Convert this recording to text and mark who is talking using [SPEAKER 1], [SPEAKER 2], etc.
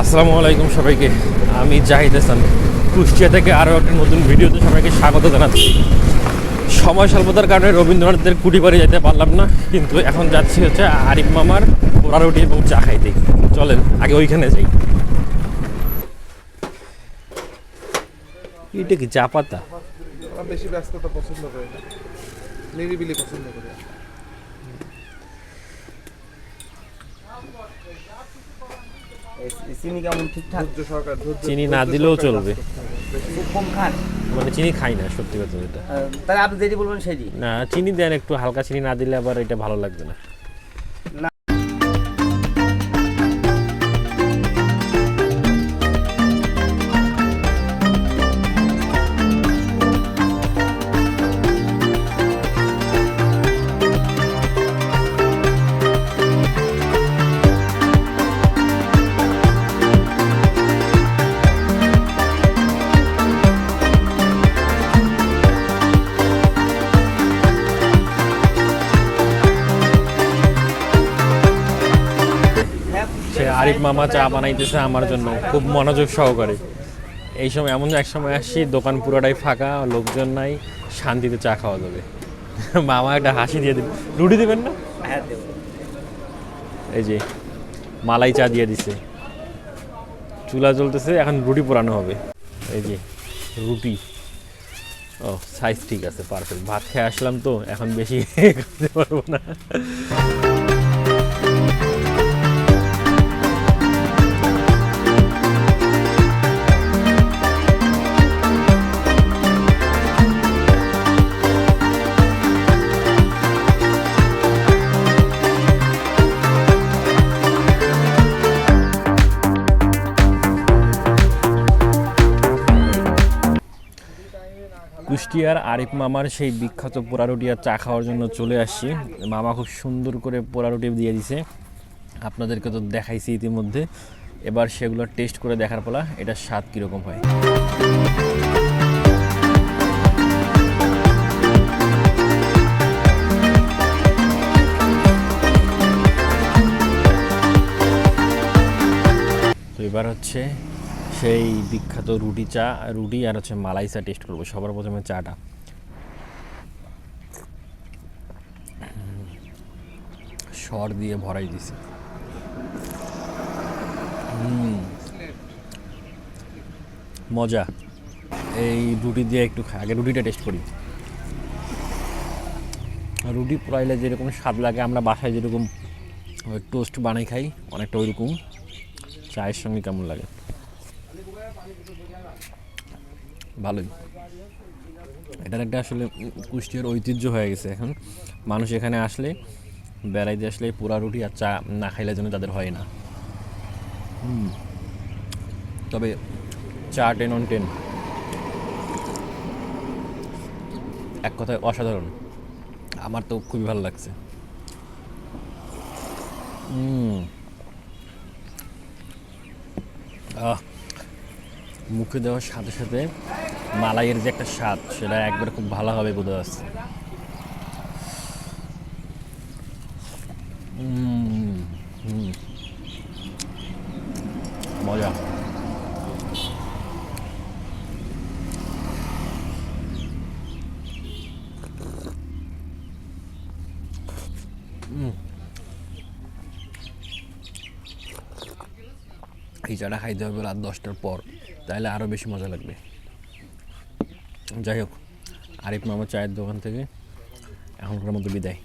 [SPEAKER 1] আসসালামু আলাইকুম সবাইকে। আমি জাহিদ হাসান। কুষ্টিয়া থেকে আরও একটা নতুন ভিডিওতে সবাইকে স্বাগত জানাচ্ছি। সময় স্বল্পতার কারণে রবীন্দ্রনাথের কুটি বাড়ি যেতে পারলাম না, কিন্তু এখন যাচ্ছি হচ্ছে আরিফ মামার পোড়া রুটি এবং চা খাইতে। চলেন, আগে ওইখানে যাই। এটা কি চা পাতা?
[SPEAKER 2] বেশি ব্যস্ততা পছন্দ করে নিরিবিলি পছন্দ করি।
[SPEAKER 3] চিনি কেমন ঠিকঠাক?
[SPEAKER 1] চিনি না দিলেও চলবে।
[SPEAKER 3] কম খান।
[SPEAKER 1] মানে চিনি খাই না সত্যি কথা যেটা।
[SPEAKER 3] তাহলে আপনি যেটি বলবেন সেটি।
[SPEAKER 1] না চিনি দেন একটু হালকা চিনি না দিলে আবার এটা ভালো লাগবে না। আরিফ মামা চা বানাইতেছে আমার জন্য খুব মনোযোগ সহকারে। এই সময় এমন এক সময় আসছি দোকান পুরোটাই ফাঁকা লোকজন নাই শান্তিতে চা খাওয়া যাবে। মামা একটা হাসি দিয়ে দিবে। রুটি দিবেন না?
[SPEAKER 3] হ্যাঁ
[SPEAKER 1] এই যে মালাই চা দিয়ে দিছে। চুলা জ্বলতেছে এখন রুটি পোড়ানো হবে। এই যে রুটি। ও সাইজ ঠিক আছে পারফেক্ট ভাত খেয়ে আসলাম তো এখন বেশি খেতে পারব না। কুষ্টিয়ার আরিফ মামার সেই বিখ্যাত পোড়া রুটি আর চা খাওয়ার জন্য চলে আসছি। মামা খুব সুন্দর করে পোড়া রুটি দিয়ে দিছে। আপনাদেরকে তো দেখাইছি ইতিমধ্যে। এবার সেগুলো টেস্ট করে দেখার পলা এটার স্বাদ কীরকম হয়। তো এবার হচ্ছে সেই বিখ্যাত রুটি চা, রুটি আর হচ্ছে মালাই চা টেস্ট করব। সবার প্রথমে চাটা। সর দিয়ে ভরাই দিছে। মজা। এই রুটি দিয়ে একটু খাই। আগে রুটিটা টেস্ট করি। রুটি পোড়াইলে যেরকম স্বাদ লাগে, আমরা বাসায় যেরকম টোস্ট বানাই খাই, অনেকটা ওইরকম। চায়ের সঙ্গে কেমন লাগে? ভালোই। এটার একটা আসলে উম কুষ্টিয়ার ঐতিহ্য হয়ে গেছে এখন। মানুষ এখানে আসলে, বেড়াইতে আসলে পোড়া রুটি আর চা না খাইলে যেন তাদের হয় না। তবে চা টেন অন টেন। এক কথায় অসাধারণ। আমার তো খুবই ভালো লাগছে। হুম। আহ। মুখে দেওয়ার সাথে সাথে মালাইয়ের যে একটা স্বাদ সেটা একবার খুব বোঝা যাচ্ছে উম, হুম। মজা। এই চাটা খাইতে হবে রাত দশটার পর। তাহলে আরও বেশি মজা লাগবে। যাই হোক, আরিফ মামা চায়ের দোকান থেকে এখনকার মতো বিদায়।